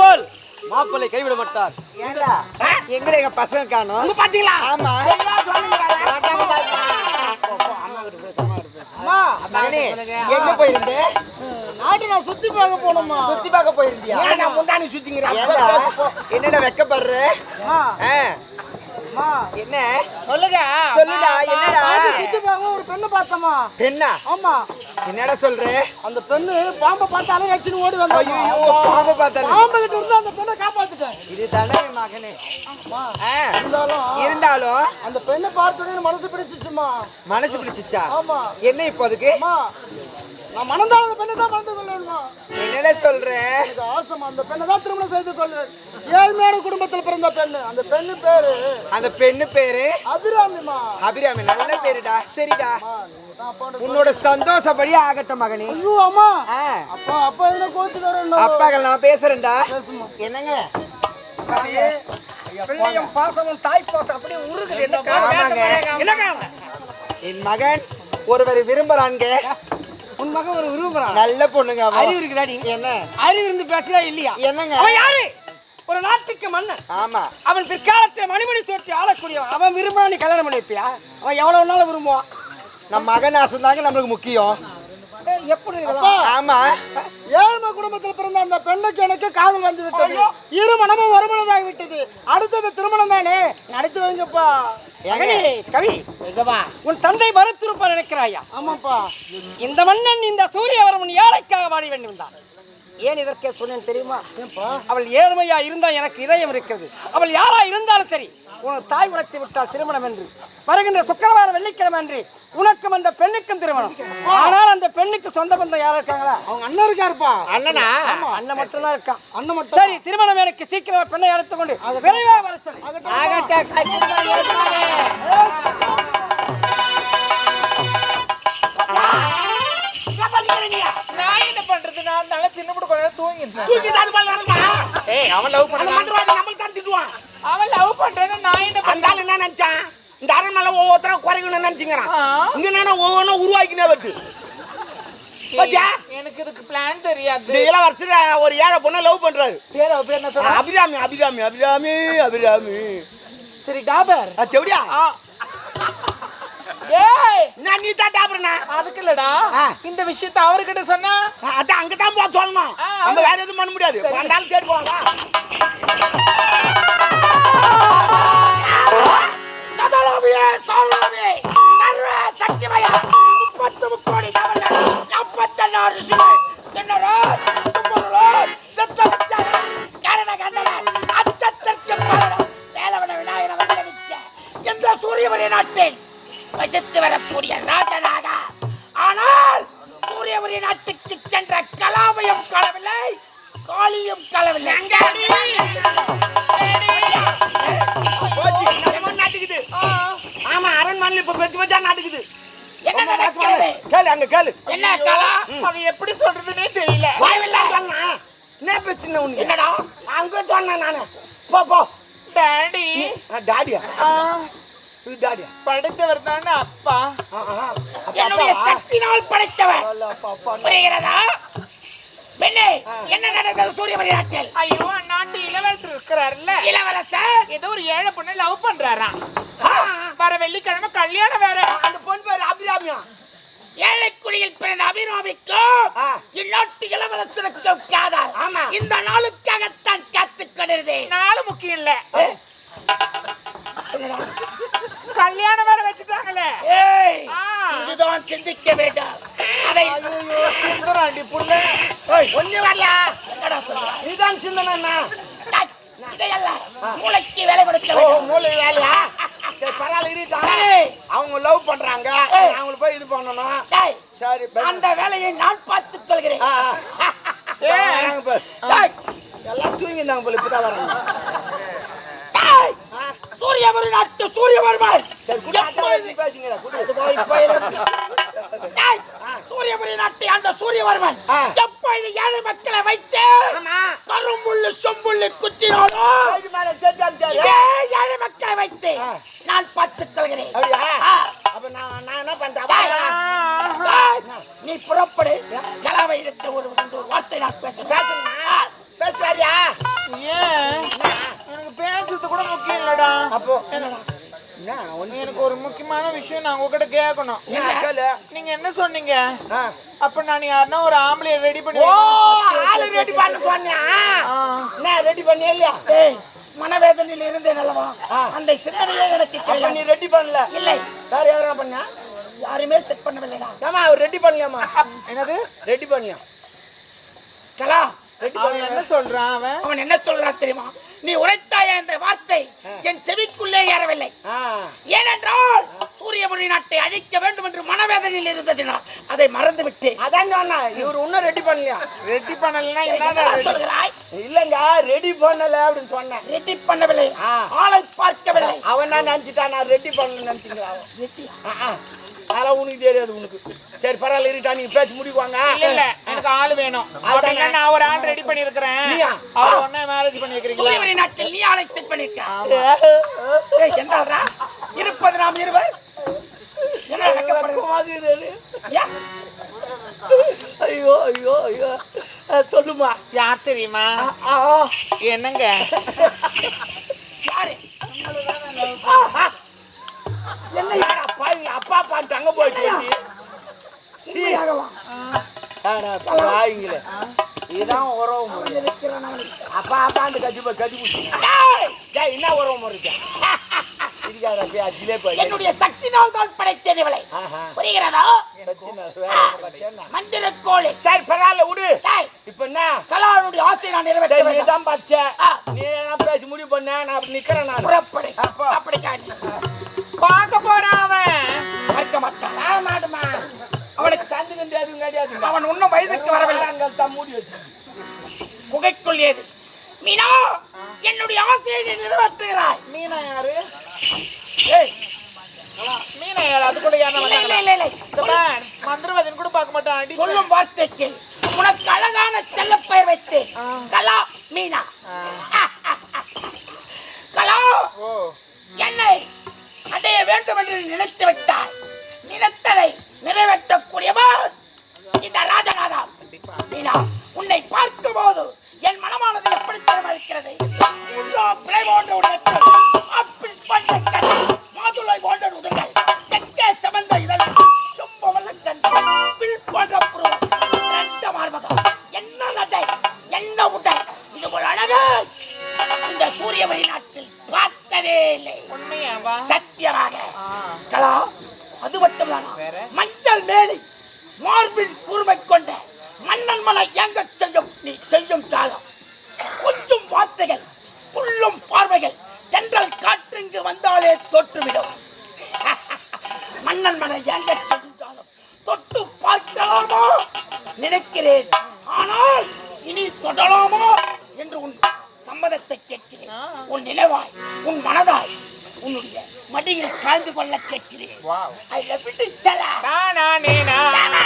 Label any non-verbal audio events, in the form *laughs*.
போல். மாப்பிள்ளை கைவிட மாட்டார். எங்கட எங்க பசங்க காணோம்? பாத்தீங்களா? ஆமா. எங்க போயிருந்த? நாட்டு நான் சுத்தி பார்க்க போனோம்மா. சுத்தி பார்க்க போயிருந்தியா? நான் முந்தானி சுத்திங்கிறேன் என்னடா வெக்கப்படுற? என்ன? சொல்லுங்க. சொல்லுடா என்னடா? நாட்டு சுத்தி பார்க்க ஒரு பெண்ணை பார்த்தம்மா. பெண்ணா? ஆமா. என்னடா சொல்ற? அந்த பெண்ணு பாம்பை பார்த்து அலங்கச்சின்னு ஓடி வந்தா. ஐயோ பாம்பு பார்த்தாலும் பாம்பு கிட்ட இருந்து அந்த பெண்ணை காப்பாத்திட்டேன். இது தானே மகனே. இருந்தாலும் இருந்தாலும் அந்த பெண்ணை பார்த்த உடனே மனசு பிடிச்சிச்சுமா மனசு பிடிச்சிச்சா? ஆமா. என்ன இப்போ அதுக்கு? நான் மணந்தால் அந்த பெண்ணை தான் மணந்து கொள்ளணுமா என்னடா சொல்ற? எனக்கு ஆசைமா அந்த பெண்ணை தான் திருமணம் செய்து கொள்வேன். ஏழ்மையான குடும்பத்தில் பிறந்த பெண்ணு அந்த பெண்ணு பேரு அந்த பெண்ணு பேரு? அபிராமிமா அபிராமி நல்ல பேருடா சரிடா. உன்னோட சந்தோஷப்படி ஆகட்டும் மகனே. ஐயோ அம்மா. அப்பா அப்பா எதுனா கோச்சுக்காரன் அப்பாக்கள் நான் பேசுறேன்டா. என்னங்க? பிள்ளையும் பாசமும் தாய் பாசம் அப்படியே உருகுது. என்ன. என்ன காரணம்? என் மகன் ஒருவர் விரும்புறாங்க உன் மகன் ஒரு விரும்புறான். நல்ல பொண்ணுங்க. அறிவு இருக்குதாடி? என்ன? அறிவு இருந்து பேசுறா இல்லையா? என்னங்க? அவன் யாரு? ஒரு நாட்டுக்கு மன்னன். ஆமா. அவன் பிற்காலத்தில் மணிமணி தோற்றி ஆளக்கூடியவன். அவன் விரும்பினா நீ கல்யாணம் பண்ணி வைப்பியா அவன் எவ்வளவு நாள் விரும்புவான்? நம்ம மகன் ஆசைதாங்க நம்மளுக்கு முக்கியம். எப்படி ஆமா. ஏழ்மை குடும்பத்தில் பிறந்த அந்த பெண்ணுக்கு எனக்கு காதல் வந்து விட்டது. இரு மனமும் ஒருமனதாகி விட்டது. அடுத்தது திருமணம் தானே? நடத்தி வைங்கப்பா. கவி உன் தந்தை மறுத்திருப்பார் நினைக்கிறாயா? ஆமாப்பா. இந்த மன்னன் இந்த சூரியவரமன் ஏழைக்காக வாழ வேண்டும் தான் ஏன் இதற்கே சொன்னேன் தெரியுமா? அவள் ஏழ்மையா இருந்தால் எனக்கு இதயம் இருக்கிறது. அவள் யாரா இருந்தாலும் சரி உனக்கு தாய் உனத்தை விட்டால் திருமணம் என்று. வருகின்ற சுக்கிரவாரம் வெள்ளிக்கிழமை அன்று உனக்கும் அந்த பெண்ணுக்கும் திருமணம். ஆனால் அந்த பெண்ணுக்கு சொந்த பந்தம் யாரா இருக்காங்களா? அவங்க அண்ணன் இருக்காருப்பா. அண்ணனா? அண்ணன் மட்டும்தான் இருக்கான். அண்ணன் மட்டும் சரி திருமணம் எனக்கு சீக்கிரம் பெண்ணை அழைத்துக் கொண்டு விரைவாக வர நான் என்ன பண்றது? நான் நல்லா நேரம் தூங்கிட்டேன் தாது பால் நடக்குமா? ஏய் அவன் லவ் அந்த பண்ண மந்திரவாதி நம்மளுக்கு தான் திட்டுவான். அவன் லவ் பண்றேன்னு நான் என்ன அந்த ஆள் என்ன நினைச்சான்? இந்த அரண்மனை ஒவ்வொருத்தரும் குறைக்கணும்னு நினைச்சுங்கிறான். இங்க என்னன்னா ஒவ்வொன்றும் உருவாக்கினே வருது. எனக்கு இதுக்கு பிளான் தெரியாது. இளவரசர் ஒரு ஏழை பொண்ணை லவ் பண்றாரு. பேர் பேர் என்ன சொல்ற? அபிராமி அபிராமி அபிராமி அபிராமி. சரி டாபர். அது எப்படியா ஏய்! நான் நீ தான் டாபரனா? அதுக்கு இல்லடா. இந்த விஷயத்தை அவர்கிட்ட சொன்னா? அதான் அங்கதான் போக சொல்லணும். ஆ, நம்ம வேற எதுவும் பண்ண முடியாது. சரி. வந்தாலும் தேடி போவாங்க சதலோபியே சௌலோபியே சர்வ சக்திமய முப்பத்து முக்கோடி தமிழர் நாற்பத்தெண்ணாறு சிலை திண்ணறார் தும்புருளார் கரண கண்டனர் அச்சத்திற்கு பலனம் வேலவன விநாயகர் அவர்களுக்கு இந்த சூரியவரி நாட்டில் வசித்து வரக்கூடிய ராஜனாக ஆனால் சூரியவரி நாட்டுக்கு சென்ற கலாபயம் களவில்லை காளியும் களவில்லை அரண்மனையில் இப்ப பெச்சு பெச்சா நாட்டுக்குது என்ன நடக்கிறது? கேளு அங்க கேளு. என்ன கலா அது எப்படி சொல்றதுன்னே தெரியல. வாய்வில்லாம் சொன்னா? என்ன பிரச்சனை உனக்கு? என்னடா? அங்க சொன்னேன் நானு. போ போ. டாடி. ஆ, டாடியா? படித்தவர் தானே அப்பா. ஆ, ஆ. அப்ப என்னுடைய? சக்தினால் படைத்தவன் புரிகிறதா? பெண்ணே என்ன நடந்தது சூரியமணி நாட்டில் ஐயோ அந்நாட்டு இளவரசர் இருக்கிறாருல்ல. இளவரசர்? ஏதோ ஒரு ஏழை பொண்ணை லவ் பண்றாராம். வர வெள்ளிக்கிழமை கல்யாணம் வேற. அந்த பொண்ணு பேரு அபிராமியா. ஏழை குடியில் பிறந்த அபிராமிக்கும் ஆ. இந்நாட்டு இளவரசருக்கும் காதல். ஆமா. இந்த நாளுக்காகத்தான் காத்துக் கொண்டிருந்தேன். நாலு முக்கியம் இல்ல. கல்யாணம் வேற வச்சுட்டாங்களே. இங்குதான் சிந்திக்க வேண்டாம். அதை சுந்தராண்டி புள்ள. ஒண்ணு வரல? இதுதான் சிந்தனை டேய், இதையல்ல. மூளைக்கு வேலை கொடுக்க ஓ வேண்டும் மூளை வேலையா சரி பரவாயில்ல இருக்கா சரி. அவங்க லவ் பண்றாங்க ஏய். அவங்கள போய் இது பண்ணணும் டேய், சரி பே- அந்த வேலையை நான் பார்த்துக் கொள்கிறேன். *laughs* எல்லாம் தூங்கினாங்க போல இப்பதான் வராங்க. சூரியவரி நாட்டு சூரியவர்மன் சூரியபுரி நாட்டை ஆண்ட சூரியவர்மன். எப்பொழுது ஏழை மக்களை வைத்து ஆமா. கரும்புள்ளு சொம்புள்ளு குத்தினாலோ ஏழை மக்களை வைத்து. நான் பார்த்துக் கொள்கிறேன். அப்ப நான் என்ன பண்றேன் நீ புறப்படு. கலாவயிடத்தில் ஒரு ஒரு வார்த்தை நான் பேச பேசுறேன் பேசுறாரியா ஏன்? எனக்கு பேசுறது கூட முக்கியம் இல்லடா. அப்போ என்னடா? எனக்கு ஒரு முக்கியமான விஷயம் நான் உங்ககிட்ட கேட்கணும். நீங்க என்ன சொன்னீங்க? அப்ப நான் யாருன்னா ஒரு ஆம்பளைய ரெடி பண்ணி ஆளு ரெடி பண்ண சொன்னேன் நான் ரெடி பண்ணியா இல்லையா? மனவேதனையில் இருந்தேன் அல்லவா அந்த சிந்தனையே எனக்கு நீ ரெடி பண்ணல. இல்லை. வேற யாரா பண்ணா? யாருமே செட் பண்ணவில்லைடா. ஏமா அவர் ரெடி பண்ணலையாமா என்னது? ரெடி பண்ணலையா? கலா. அவன் என்ன சொல்றான் அவன்? அவன் என்ன சொல்றான் தெரியுமா? நீ உரைத்தாய இந்த வார்த்தை என் செவிக்குள்ளே ஏறவில்லை. ஏனென்றால் சூரியமுனி நாட்டை அழிக்க வேண்டும் என்று மனவேதனையில் இருந்ததினால் அதை மறந்து விட்டேன் அதான் சொன்னா இவர் இன்னும் ரெடி பண்ணலையா? ரெடி பண்ணலன்னா ready? சொல்கிறாய்? இல்லங்க ரெடி பண்ணல அப்படின்னு சொன்னேன். ரெடி பண்ணவில்லை. ஆளை பார்க்கவில்லை. அவன் தான் நினைச்சிட்டான் நான் ரெடி பண்ணல நினைச்சுக்கிறான். ரெட்டியா? அதெல்லாம் உனக்கு தெரியாது உனக்கு. சரி பரவாயில்ல இருட்டா நீங்க பேச்சு முடிக்குவாங்க இல்ல இல்ல எனக்கு ஆள் வேணும். அப்படின்னா நான் ஒரு ஆள் ரெடி பண்ணி இருக்கிறேன் நீயா? அவர் ஒண்ணே மேரேஜ் பண்ணி வைக்கிறீங்களா சூரியமுனி நாட்டில் நீ ஆளை செட் பண்ணிருக்க. ஏய், எந்த ஆள்ரா இருப்பது நாம் இருவர். என்ன நடக்கப்படுது? ஐயோ ஐயோ ஐயோ. சொல்லுமா. யார் தெரியுமா. என்னங்க? யாரு? அப்பா அப்பா தங்க போயிட்டு பாவிங்களே. இதான் உறவு முறை. அப்பா அப்பாண்டு குடிச்சு டேய், என்ன உறவு முறை சிரிக்காத அப்படியே அடியிலே போய் என்னுடைய சக்தினால் தான் படைத்தேன் இவளை. புரிகிறதா? மந்திர கோழி சரி பரவாயில்ல விடு. இப்ப என்ன? கலாவுடைய ஆசையை நான் நிறைவேற்ற நீ தான் பச்சை. நீ பேசி முடிவு பண்ண நான் நிக்கிறேன் நான். புறப்படு. அப்போ. அப்படி காட்டி பார்க்க போறான் அவன். மறக்க மாட்டான். மாட்டுமா. அவனுக்கு சந்துக்கு எதுவும் கிடையாது அவன் இன்னும் வயதுக்கு வரவில்லை. தான் மூடி வச்சு குகைக்குள் ஏது மீனா என்னுடைய ஆசையை நீ நிறைவேற்றுகிறாய் மீனா யாரு? ஏய், மீனா யாரு? அது கூட யாரும் மந்திரவாதின் கூட பார்க்க மாட்டான். சொல்லும் வார்த்தைக்கு உனக்கு அழகான செல்லப்பெயர் வைத்தேன். கலா மீனா. *laughs* வேண்டும் என்று நினைத்து விட்டாய். நினைத்ததை நிறைவேற்றக்கூடியவன் இந்த ராஜநாகம் மீனா உன்னை பார்க்கும் போது என் மனமானது எப்படி தரமா இருக்கிறது போன்ற பார்த்ததே இல்லை சத்தியமாக. கலா அது மட்டும்தானா? மஞ்சள் மேலி மார்பின் கூர்மை கொண்ட மன்னன் மன எங்க செய்யும் நீ செய்யும் காலம் கொஞ்சம் வார்த்தைகள் துள்ளும் பார்வைகள் தென்றல் காற்றிங்கு வந்தாலே தோற்றுவிடும். *laughs* மன்னன் மன எங்க செய்யும் காலம் தொட்டு பார்க்கலாமா? நினைக்கிறேன். ஆனால் இனி தொடலாமா? என்று உன் சம்மதத்தை கேட்கிறேன். உன் நினைவாய் உன் மனதாய் உன்னுடைய மடியில் சாய்ந்து கொள்ள கேட்கிறேன். ஐ லவ் நீனா நானா